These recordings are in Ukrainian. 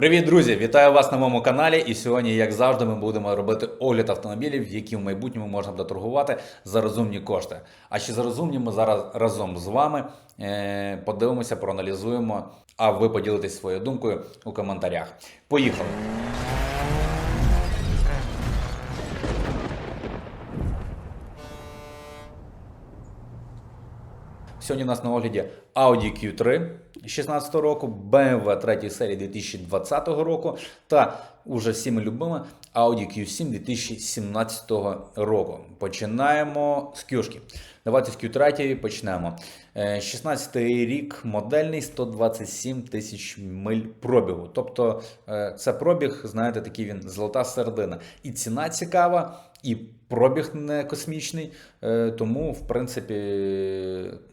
Привіт, друзі! Вітаю вас на моєму каналі. І сьогодні, як завжди, ми будемо робити огляд автомобілів, які в майбутньому можна буде торгувати за розумні кошти. А чи за розумні ми зараз разом з вами е, подивимося, проаналізуємо, а ви поділитесь своєю думкою у коментарях. Поїхали! Сьогодні у нас на огляді Audi Q3 16 року, BMW 3 серії 2020 року та уже всіми любими Audi Q7 2017 року. Починаємо з Q. Давайте з Q3 почнемо. Е, 16 рік модельний 127 тисяч миль пробігу. Тобто е, це пробіг, знаєте, такий він золота середина. І ціна цікава, і пробіг не космічний. Е, Тому, в принципі,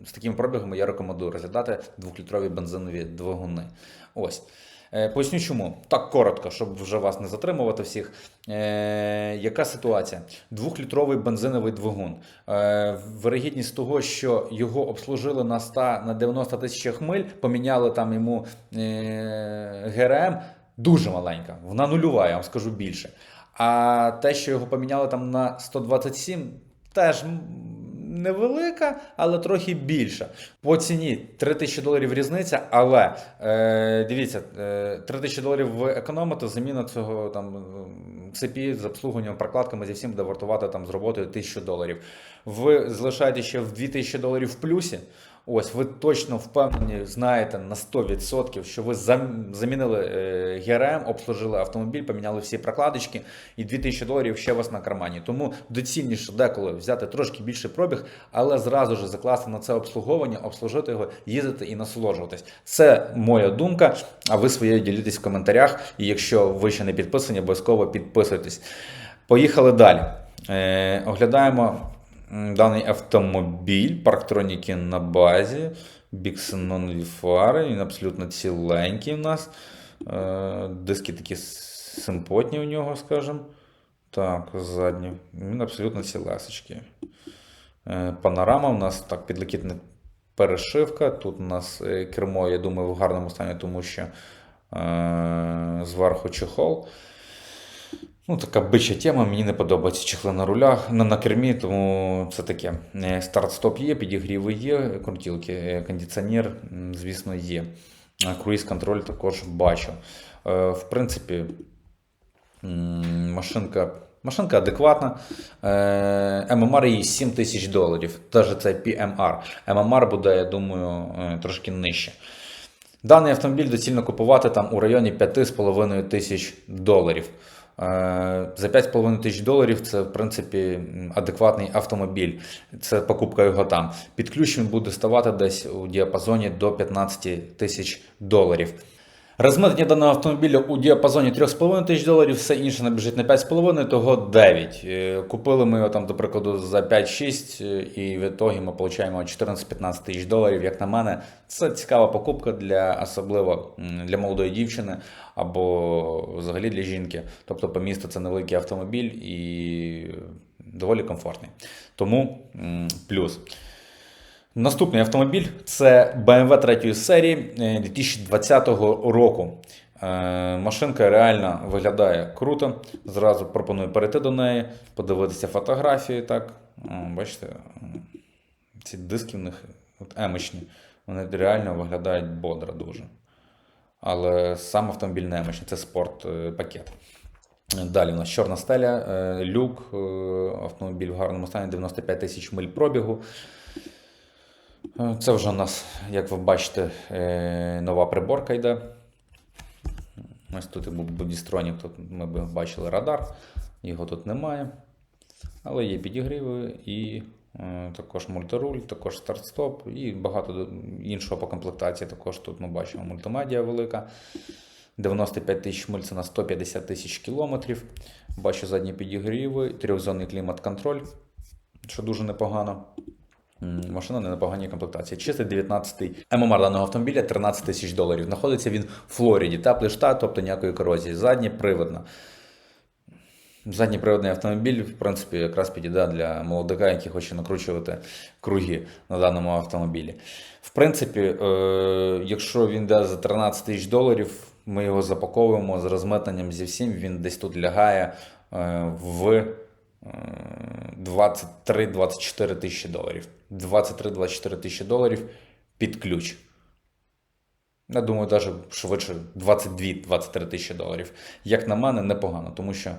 з такими пробігами я рекомендую розглядати двохлітрові бензинові двигуни. Ось. Е, Поясню чому. Так коротко, щоб вже вас не затримувати всіх. Е, яка ситуація? Двохлітровий бензиновий двигун. Е, вирогідність того, що його обслужили на 100 на 90 тисячах миль, поміняли там йому е, ГРМ, дуже маленька. Вона нульова, я вам скажу більше. А те, що його поміняли там на 127, теж невелика, але трохи більша. По ціні 3 тисячі доларів різниця, але е, дивіться, е, 3 тисячі доларів ви економите, заміна цього там цепі з обслуговуванням, прокладками зі всім буде вартувати там з роботою 1000 доларів. Ви залишаєте ще в 2000 доларів в плюсі. Ось ви точно впевнені, знаєте на 100%, що ви замінили е, ГРМ, обслужили автомобіль, поміняли всі прокладочки, і 2000 доларів ще у вас на кармані. Тому доцільніше деколи взяти трошки більший пробіг, але зразу ж закласти на це обслуговування, обслужити його, їздити і насолоджуватись. Це моя думка. А ви своєю ділитесь в коментарях. І якщо ви ще не підписані, обов'язково підписуйтесь. Поїхали далі. Е, оглядаємо даний автомобіль, парктроніки на базі, біксенонові фари, він абсолютно ціленький у нас. Е, диски такі симпотні у нього, скажімо. Так, задні. Він абсолютно цілесечки. Е, Панорама у нас так підлокітна перешивка. Тут у нас е, кермо, я думаю, в гарному стані, тому що е, зверху чехол. Ну, така бича тема, мені не подобається чехли на рулях, на, на кермі, тому це таке. Е, Старт-стоп є, підігріви є, крутілки, е, кондиціонер, звісно, є. Е, Круїз-контроль також бачу. В принципі, машинка. Машинка адекватна. ММР її 7 тисяч доларів. Навіть це PMR. ММР буде, я думаю, трошки нижче. Даний автомобіль доцільно купувати там у районі 5,5 тисяч доларів. Е, За 5,5 тисяч доларів це, в принципі, адекватний автомобіль. Це покупка його там. Під ключ він буде ставати десь у діапазоні до 15 тисяч доларів. Розмитнення даного автомобіля у діапазоні 3,5 тисяч доларів, все інше набіжить на 5,5, того 9. Е, Купили ми його там, до прикладу, за 5-6, е, і в ітогі ми отримуємо 14-15 тисяч доларів. Як на мене, це цікава покупка для особливо для молодої дівчини або взагалі для жінки. Тобто по місту це невеликий автомобіль і доволі комфортний. Тому плюс. Наступний автомобіль це BMW 3 серії е, 2020 року. Е, Машинка реально виглядає круто. Зразу пропоную перейти до неї, подивитися фотографії. Так. Бачите, ці диски в них от емочні, вони реально виглядають бодро дуже. Але сам автомобіль не емочний, це спорт е, пакет. Далі у нас чорна стеля, е, люк, е, автомобіль в гарному стані, 95 тисяч миль пробігу. Е, Це вже у нас, як ви бачите, е, нова приборка йде. Ось тут і бодістронік, тут ми бачили радар, його тут немає. Але є підігріви і е, також мультируль, також старт-стоп і багато іншого по комплектації. Також тут ми бачимо мультимедіа велика. 95 тисяч миль це на 150 тисяч кілометрів. Бачу задні підігріви, трьохзонний клімат-контроль, що дуже непогано. Машина не на поганій комплектації. Чистий 19-й ММР даного автомобіля 13 тисяч доларів. Знаходиться він в Флориді, теплий штат, тобто ніякої корозії. Заднє привидно. Задній приводний автомобіль, в принципі, якраз підійде для молодика, який хоче накручувати круги на даному автомобілі. В принципі, е, якщо він йде за 13 тисяч доларів, Ми його запаковуємо з розмитненням зі всім. Він десь тут лягає е, в 23-24 тисячі доларів. 23-24 тисячі доларів під ключ. Я думаю, навіть швидше 22-23 тисячі доларів. Як на мене, непогано, тому що е,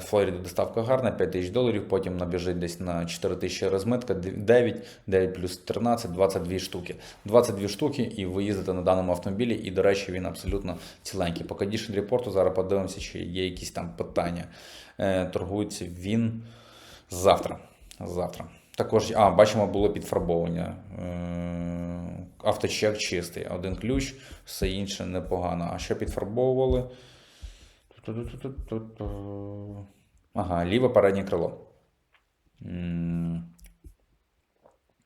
Флориді доставка гарна, 5 тисяч доларів, потім набіжить десь на 4 тисячі розмитка, 9, 9 плюс 13, 22 штуки. 22 штуки, і ви їздите на даному автомобілі, і, до речі, він абсолютно ціленький. По Condition репорту зараз подивимося, чи є якісь там питання. Е, торгується він завтра. Завтра. Також, а, бачимо, було підфарбовання. Е, Авточек чистий, один ключ, все інше непогано. А що підфарбовували? Ага, ліве переднє крило.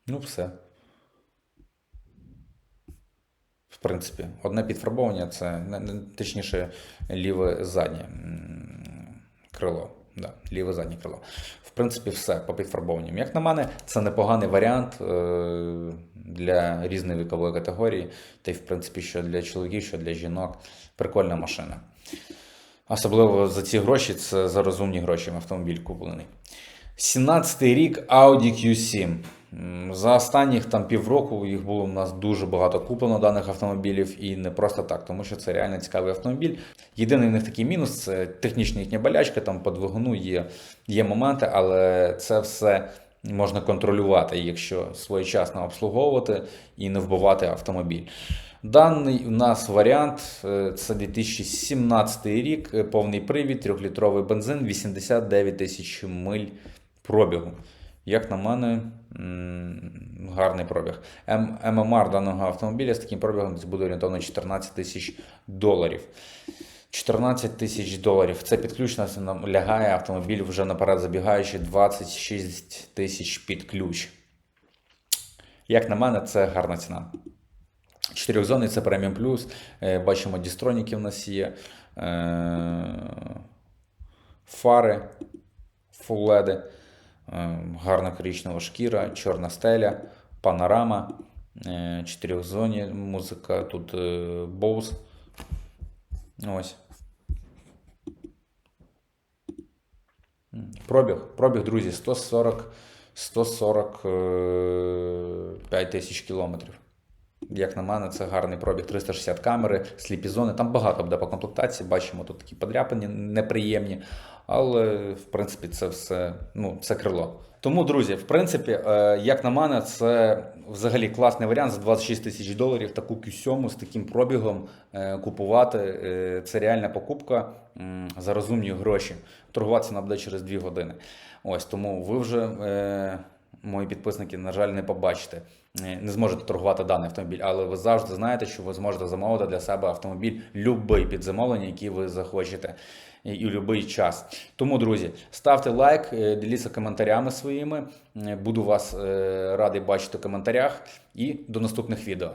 Ну, все. В принципі, одне підфарбовання це точніше ліве заднє крило. Да, ліве заднє крило. В принципі, все по підфарбованням. Як на мене, це непоганий варіант е, для різної вікової категорії, та й в принципі, що для чоловіків, що для жінок. Прикольна машина. Особливо за ці гроші, це за розумні гроші автомобіль куплений. 17-й рік Audi Q7. За останніх там півроку їх було у нас дуже багато куплено даних автомобілів, і не просто так, тому що це реально цікавий автомобіль. Єдиний в них такий мінус це технічна їхня болячка, там по двигуну є, є моменти, але це все можна контролювати, якщо своєчасно обслуговувати і не вбивати автомобіль. Даний у нас варіант е, це 2017 рік, е, повний привід, 3-літровий бензин, 89 тисяч миль пробігу. Як на мене, гарний пробіг. ММР даного автомобіля з таким пробігом буде орієнтовно 14 тисяч доларів. 14 тисяч доларів. Це підключно це лягає автомобіль вже наперед забігаючи 26 тисяч під ключ. Як на мене, це гарна ціна. Чотирьохзонний це преміум плюс. Е, Бачимо, дістроніки в нас є. Е, Фари, фулледи, е, гарна коричнева шкіра, чорна стеля, панорама, чотирьохзонні музика, тут Bose. Ось. Пробіг, пробіг, друзі, 140, 145 тисяч кілометрів. Як на мене, це гарний пробіг. 360 камери, сліпі зони. Там багато буде по комплектації. Бачимо тут такі подряпані, неприємні. Але, в принципі, це все ну, це крило. Тому, друзі, в принципі, е, як на мене, це взагалі класний варіант за 26 тисяч доларів таку Q7 з таким пробігом е, купувати. Е, Це реальна покупка за розумні гроші. Торгуватися нам буде через 2 години. Ось тому ви вже. Мої підписники, на жаль, не побачите, е, не зможете торгувати даний автомобіль, але ви завжди знаєте, що ви зможете замовити для себе автомобіль любий під замовлення, який ви захочете, і у будь-який час. Тому, друзі, ставте лайк, е, діліться коментарями своїми. Е, Буду вас радий бачити в коментарях і до наступних відео.